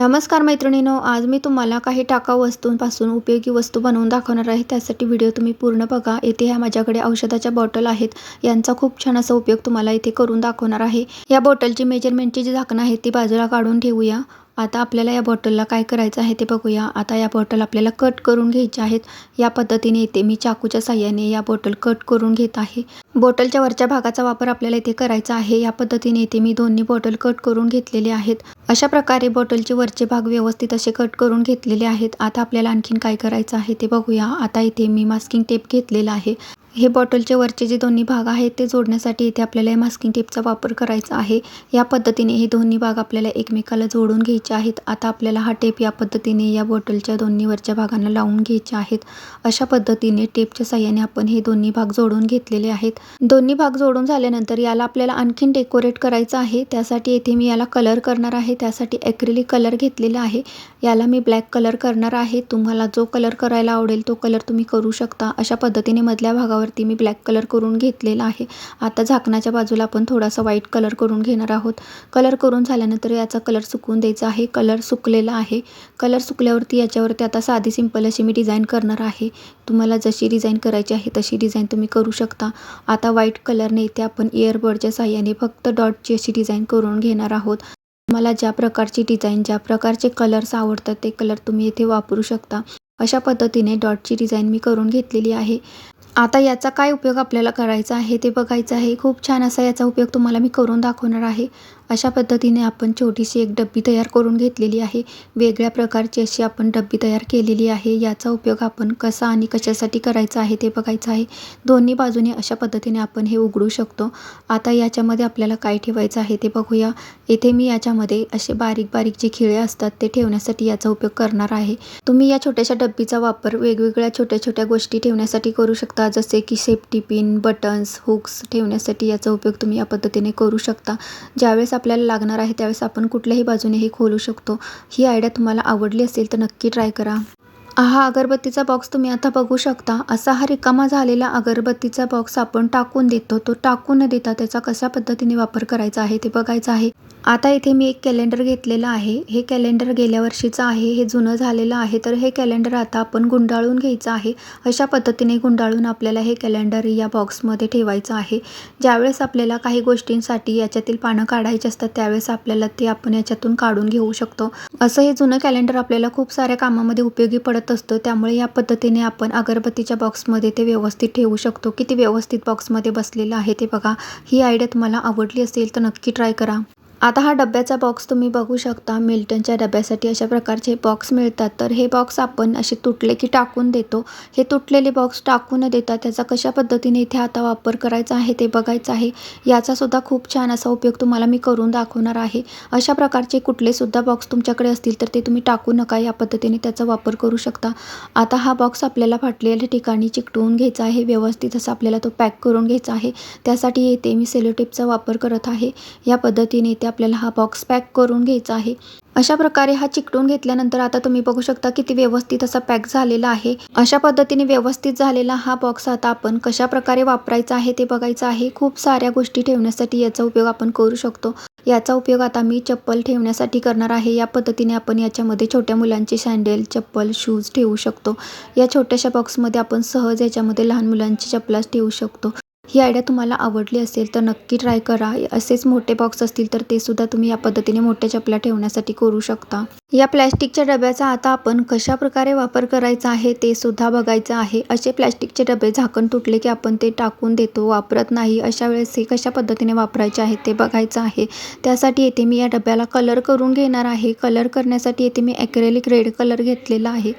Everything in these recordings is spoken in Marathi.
नमस्कार मैत्रिणीनो आज मी तुम्हाला काही टाकाऊ वस्तूंपासून उपयोगी वस्तू बनवून दाखवणार आहे. त्यासाठी व्हिडिओ तुम्ही पूर्ण बघा. येथे ह्या माझ्याकडे औषधाच्या बॉटल आहेत. यांचा खूप छान असा उपयोग तुम्हाला इथे करून दाखवणार आहे. या बॉटलची मेजरमेंटची जी झाकणं आहे ती बाजूला काढून ठेवूया. आता आपल्याला या बॉटलला काय करायचं आहे ते बघूया. आता या बॉटल आपल्याला कट करून घ्यायच्या आहेत. या पद्धतीने इथे मी चाकूच्या साह्याने या बॉटल कट करून घेत आहे. बॉटलच्या वरच्या भागाचा वापर आपल्याला इथे करायचा आहे. या पद्धतीने इथे मी दोन्ही बॉटल कट करून घेतलेले आहेत. अशा प्रकारे बॉटलचे वरचे भाग व्यवस्थित असे कट करून घेतलेले आहेत. आता आपल्याला आणखीन काय करायचं आहे ते बघूया. आता इथे मी मास्किंग टेप घेतलेला आहे. हे बॉटलचे वरचे जे दोन्ही भाग आहेत ते जोडण्यासाठी इथे आपल्याला या मास्किंग टेपचा वापर करायचा आहे. या पद्धतीने हे दोन्ही भाग आपल्याला एकमेकाला जोडून घ्यायचे आहेत. आता आपल्याला हा टेप या पद्धतीने या बॉटलच्या दोन्ही वरच्या भागांना लावून घ्यायचे आहेत. अशा पद्धतीने टेपच्या साह्याने आपण हे दोन्ही भाग जोडून घेतलेले आहेत. दोन्ही भाग जोडून झाल्यानंतर याला आपल्याला आणखीन डेकोरेट करायचं आहे. त्यासाठी येथे मी याला कलर करणार आहे. त्यासाठी ॲक्रिलिक कलर घेतलेला आहे. याला मी ब्लॅक कलर करणार आहे. तुम्हाला जो कलर करायला आवडेल तो कलर तुम्ही करू शकता. अशा पद्धतीने मधल्या भागावरती मी ब्लॅक कलर करून घेतलेला आहे. आता झाकणाच्या बाजूला आपण थोडासा व्हाईट कलर करून घेणार आहोत. कलर करून झाल्यानंतर याचा कलर सुकून द्यायचा आहे. कलर सुकलेला आहे. कलर सुकल्यावरती याच्यावरती आता साधी सिंपल अशी मी डिझाईन करणार आहे. तुम्हाला जशी डिझाईन करायची आहे तशी डिझाईन तुम्ही करू शकता. आता व्हाईट कलरने इथे आपण इयरबडच्या साह्याने फक्त डॉटची अशी डिझाईन करून घेणार आहोत. तुम्हाला ज्या प्रकारची डिझाईन ज्या प्रकारचे कलर्स आवडतात ते कलर तुम्ही इथे वापरू शकता. अशा पद्धतीने डॉटची डिझाईन मी करून घेतलेली आहे. आता याचा काय उपयोग आपल्याला करायचा आहे ते बघायचं आहे. खूप छान असा याचा उपयोग तुम्हाला मी करून दाखवणार आहे. अशा पद्धतीने आपण छोटीशी एक डब्बी तयार करून घेतलेली आहे. वेगळ्या प्रकारची अशी आपण डब्बी तयार केलेली आहे. याचा उपयोग आपण कसा आणि कशासाठी करायचा आहे ते बघायचं आहे. दोन्ही बाजूने अशा पद्धतीने आपण हे उघडू शकतो. आता याच्यामध्ये आपल्याला काय ठेवायचं आहे ते बघूया. येथे मी याच्यामध्ये असे बारीक बारीक जे खिळे असतात ते ठेवण्यासाठी याचा उपयोग करणार आहे. तुम्ही या छोट्याशा डब्बीचा वापर वेगवेगळ्या छोट्या छोट्या गोष्टी ठेवण्यासाठी करू शकता. जसे की सेफ्टी पिन बटन्स हुक्स ठेवण्यासाठी याचा उपयोग तुम्ही या पद्धतीने करू शकता. ज्यावेळेस आपल्याला लागणार आहे त्यावेळेस आपण कुठल्याही बाजूने हे खोलू शकतो. ही आयडिया तुम्हाला आवडली असेल तर नक्की ट्राय करा. हा अगरबत्तीचा बॉक्स तुम्ही आता बघू शकता. असा हा रिकामा झालेला अगरबत्तीचा बॉक्स आपण टाकून देतो. तो टाकून न देता त्याचा कशा पद्धतीने वापर करायचा आहे ते बघायचं आहे. आता इथे मी एक कॅलेंडर घेतलेलं आहे. हे कॅलेंडर गेल्या वर्षीचं आहे हे जुनं झालेलं आहे. तर हे कॅलेंडर आता आपण गुंडाळून घ्यायचं आहे. अशा पद्धतीने गुंडाळून आपल्याला हे कॅलेंडर या बॉक्समध्ये ठेवायचं आहे. ज्यावेळेस आपल्याला काही गोष्टींसाठी याच्यातील पानं काढायची असतात त्यावेळेस आपल्याला ते आपण याच्यातून काढून घेऊ शकतो. असं हे जुनं कॅलेंडर आपल्याला खूप साऱ्या कामामध्ये उपयोगी पडत असतं. त्यामुळे या पद्धतीने आपण अगरबत्तीच्या बॉक्समध्ये ते व्यवस्थित ठेवू शकतो. किती व्यवस्थित बॉक्समध्ये बसलेलं आहे ते बघा. ही आयडिया तुम्हाला आवडली असेल तर नक्की ट्राय करा. आता हा डब्याचा बॉक्स तुम्ही बघू शकता. मिल्टनच्या डब्यासाठी अशा प्रकारचे बॉक्स मिळतात. तर हे बॉक्स आपण असे तुटले की टाकून देतो. हे तुटलेले बॉक्स टाकून न देता त्याचा कशा पद्धतीने इथे आता वापर करायचा आहे ते बघायचं आहे. याचासुद्धा खूप छान असा उपयोग तुम्हाला मी करून दाखवणार आहे. अशा प्रकारचे कुठलेसुद्धा बॉक्स तुमच्याकडे असतील तर ते तुम्ही टाकू नका. या पद्धतीने त्याचा वापर करू शकता. आता हा बॉक्स आपल्याला फाटलेल्या ठिकाणी चिकटवून घ्यायचा आहे. व्यवस्थित असं आपल्याला तो पॅक करून घ्यायचा आहे. त्यासाठी येथे मी सेलोटेपचा वापर करत आहे. या पद्धतीने त्या आपल्याला हा बॉक्स पॅक करून घ्यायचा आहे. अशा प्रकारे हा चिकटून घेतल्यानंतर आता तुम्ही बघू शकता किती व्यवस्थित असा पॅक झालेला आहे. अशा पद्धतीने व्यवस्थित झालेला हा बॉक्स आता आपण कशा प्रकारे वापरायचा आहे ते बघायचं आहे. खूप साऱ्या गोष्टी ठेवण्यासाठी याचा उपयोग आपण करू शकतो. याचा उपयोग आता मी चप्पल ठेवण्यासाठी करणार आहे. या पद्धतीने आपण याच्यामध्ये छोट्या मुलांचे सँडेल चप्पल शूज ठेवू शकतो. या छोट्याशा बॉक्समध्ये आपण सहज याच्यामध्ये लहान मुलांची चप्पलाच ठेवू शकतो. ही आयडिया तुम्हाला आवडली असेल तर नक्की ट्राय करा. असेच मोठे बॉक्स असतील तर ते सुद्धा तुम्ही या पद्धतीने मोठ्या चपला ठेवण्यासाठी करू शकता. या प्लॅस्टिकच्या डब्याचा आता आपण कशा प्रकारे वापर करायचा आहे ते सुद्धा बघायचं आहे. असे प्लॅस्टिकचे डबे झाकण तुटले की आपण ते टाकून देतो वापरत नाही. अशा वेळेस हे कशा पद्धतीने वापरायचे आहे ते बघायचं आहे. त्यासाठी येथे मी या डब्याला कलर करून घेणार आहे. कलर करण्यासाठी येथे मी ॲक्रेलिक रेड कलर घेतलेला आहे.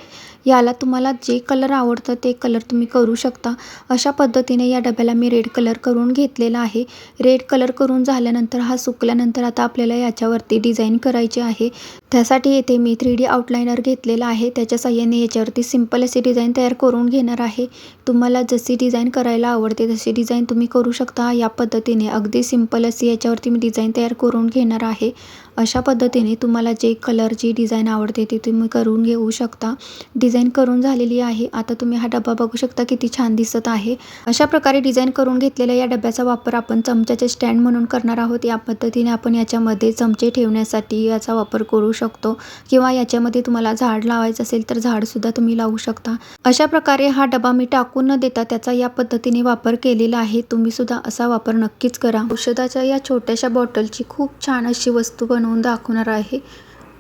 याला तुम्हाला जे कलर आवडतं ते कलर तुम्ही करू शकता. अशा पद्धतीने या डब्याला मी रेड कलर करून घेतलेला आहे. रेड कलर करून झाल्यानंतर हा सुकल्यानंतर आता आपल्याला याच्यावरती डिझाईन करायची आहे. त्यासाठी येथे मी थ्री डी आउटलाइनर घेतलेला आहे. त्याच्या साह्याने याच्यावरती सिंपल अशी डिझाईन तयार करून घेणार आहे. तुम्हाला जशी डिझाईन करायला आवडते तशी डिझाईन तुम्ही करू शकता. या पद्धतीने अगदी सिंपल अशी याच्यावरती मी डिझाईन तयार करून घेणार आहे. अशा पद्धतीने तुम्हाला जे कलरची डिझाईन आवडते ती तुम्ही करून घेऊ शकता. डिझाईन करून झालेली आहे. आता तुम्ही हा डबा बघू शकता किती छान दिसत आहे. अशा प्रकारे डिझाईन करून घेतलेल्या या डब्याचा वापर आपण चमच्याचे स्टँड म्हणून करणार आहोत. या पद्धतीने आपण याच्यामध्ये चमचे ठेवण्यासाठी याचा वापर करू शकतो. किंवा याच्यामध्ये तुम्हाला झाड लावायचं असेल तर झाडसुद्धा तुम्ही लावू शकता. अशा प्रकारे हा डबा मी टाकून न देता त्याचा या पद्धतीने वापर केलेला आहे. तुम्ही सुद्धा असा वापर नक्कीच करा. औषधाच्या या छोट्याशा बॉटलची खूप छान अशी वस्तू बनवून दाखवणार आहे.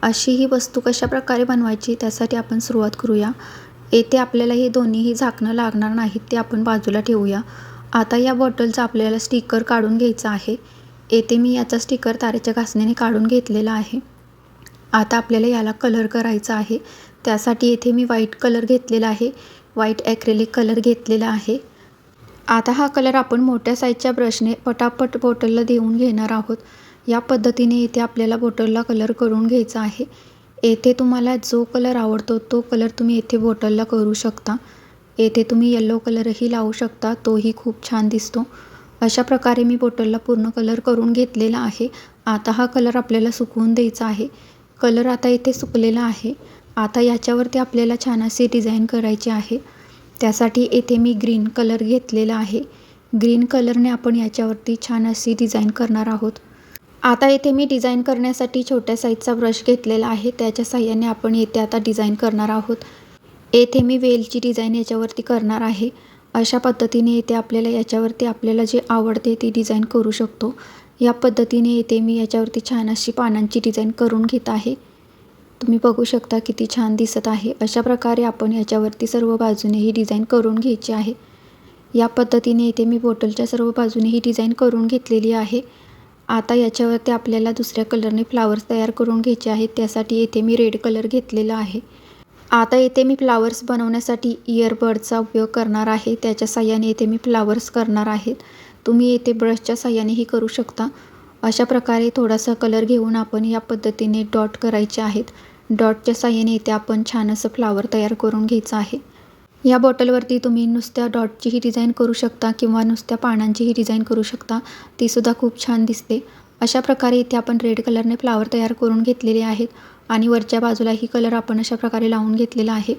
अशी ही वस्तू कशा प्रकारे बनवायची त्यासाठी आपण सुरुवात करूया. येथे आपल्याला हे दोन्हीही झाकणं लागणार नाहीत ते आपण बाजूला ठेवूया. आता या बॉटलचा आपल्याला स्टिकर काढून घ्यायचा आहे. येथे मी याचा स्टिकर तारेच्या घासणीने काढून घेतलेला आहे. आता आपल्याला याला कलर करायचा आहे. त्यासाठी येथे मी व्हाईट कलर घेतलेला आहे. व्हाईट ॲक्रेलिक कलर घेतलेला आहे. आता हा कलर आपण मोठ्या साईजच्या ब्रशने पटापट बॉटलला देऊन घेणार आहोत. या पद्धतीने इथे आपल्याला बॉटलला कलर करून घ्यायचा आहे. येथे तुम्हाला जो कलर आवडतो तो कलर तुम्ही येथे बॉटलला करू शकता. येथे तुम्ही येल्लो कलरही लावू शकता तोही खूप छान दिसतो. अशा प्रकारे मी बॉटलला पूर्ण कलर करून घेतलेला आहे. आता हा कलर आपल्याला सुकवून द्यायचा आहे. कलर आता इथे सुकलेला आहे. आता याच्यावरती आपल्याला छान अशी डिझाईन करायची आहे. त्यासाठी येथे मी ग्रीन कलर घेतलेला आहे. ग्रीन कलरने आपण याच्यावरती छान अशी डिझाईन करणार आहोत. आता येथे मी डिझाईन करण्यासाठी छोट्या साईजचा ब्रश घेतलेला आहे. त्याच्या साह्याने आपण येथे आता डिझाईन करणार आहोत. येथे मी वेलची डिझाईन याच्यावरती करणार आहे. अशा पद्धतीने येथे आपल्याला याच्यावरती आपल्याला जे आवडते ती डिझाईन करू शकतो. या पद्धतीने येथे मी याच्यावरती छान अशी पानांची डिझाईन करून घेत आहे. तुम्ही बघू शकता किती छान दिसत आहे. अशा प्रकारे आपण याच्यावरती सर्व बाजूने ही डिझाईन करून घ्यायची आहे. या पद्धतीने येथे मी बॉटलच्या सर्व बाजूने ही डिझाईन करून घेतलेली आहे. आता याच्यावरती आपल्याला दुसऱ्या कलरने फ्लावर्स तयार करून घ्यायचे आहेत त्यासाठी येथे मी रेड कलर घेतलेला आहे. आता येथे मी फ्लावर्स बनवण्यासाठी इयरबडचा उपयोग करणार आहे त्याच्या साह्याने येथे मी फ्लावर्स करणार आहेत तुम्ही येथे ब्रशच्या साह्यानेही करू शकता. अशा प्रकारे थोडासा कलर घेऊन आपण या पद्धतीने डॉट करायचे आहेत. डॉटच्या साह्याने इथे आपण छान असं फ्लावर तयार करून घ्यायचं आहे. या बॉटलवरती तुम्ही नुसत्या डॉटचीही डिझाईन करू शकता किंवा नुसत्या पानांचीही डिझाईन करू शकता. तीसुद्धा खूप छान दिसते. अशा प्रकारे इथे आपण रेड कलरने फ्लावर तयार करून घेतलेले आहेत आणि वरच्या बाजूलाही कलर आपण अशा प्रकारे लावून घेतलेला आहे.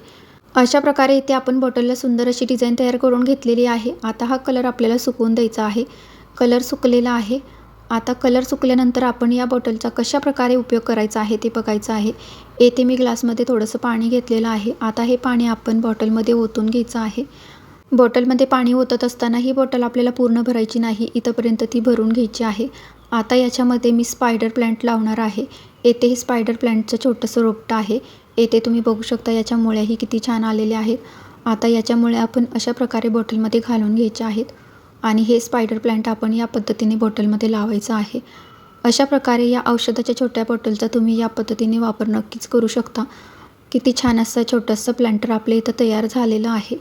अशा प्रकारे इथे आपण बॉटलला सुंदर अशी डिझाईन तयार करून घेतलेली आहे. आता हा कलर आपल्याला सुकवून द्यायचा आहे. कलर सुकलेला आहे. आता कलर सुकल्यानंतर आपण या बॉटलचा कशा प्रकारे उपयोग करायचा आहे ते बघायचं आहे. येथे मी ग्लासमध्ये थोडंसं पाणी घेतलेलं आहे. आता हे पाणी आपण बॉटलमध्ये ओतून घ्यायचं आहे. बॉटलमध्ये पाणी ओतत असताना ही बॉटल आपल्याला पूर्ण भरायची नाही. इथंपर्यंत ती भरून घ्यायची आहे. आता याच्यामध्ये मी स्पायडर प्लॅन्ट लावणार आहे. येथे हे स्पायडर प्लॅन्टचं छोटंसं रोपटं आहे. येथे तुम्ही बघू शकता याच्या मुळ्याही किती छान आलेल्या आहेत. आता याच्यामुळे आपण अशा प्रकारे बॉटलमध्ये घालून घ्यायचे आहेत. आणि हे स्पायडर प्लॅन्ट आपण या पद्धतीने बॉटलमध्ये लावायचं आहे. अशा प्रकारे या औषधाच्या छोट्या बॉटलचा तुम्ही या पद्धतीने वापर नक्कीच करू शकता. किती छान असं छोटंसं प्लॅन्टर आपल्या इथं तयार झालेलं आहे.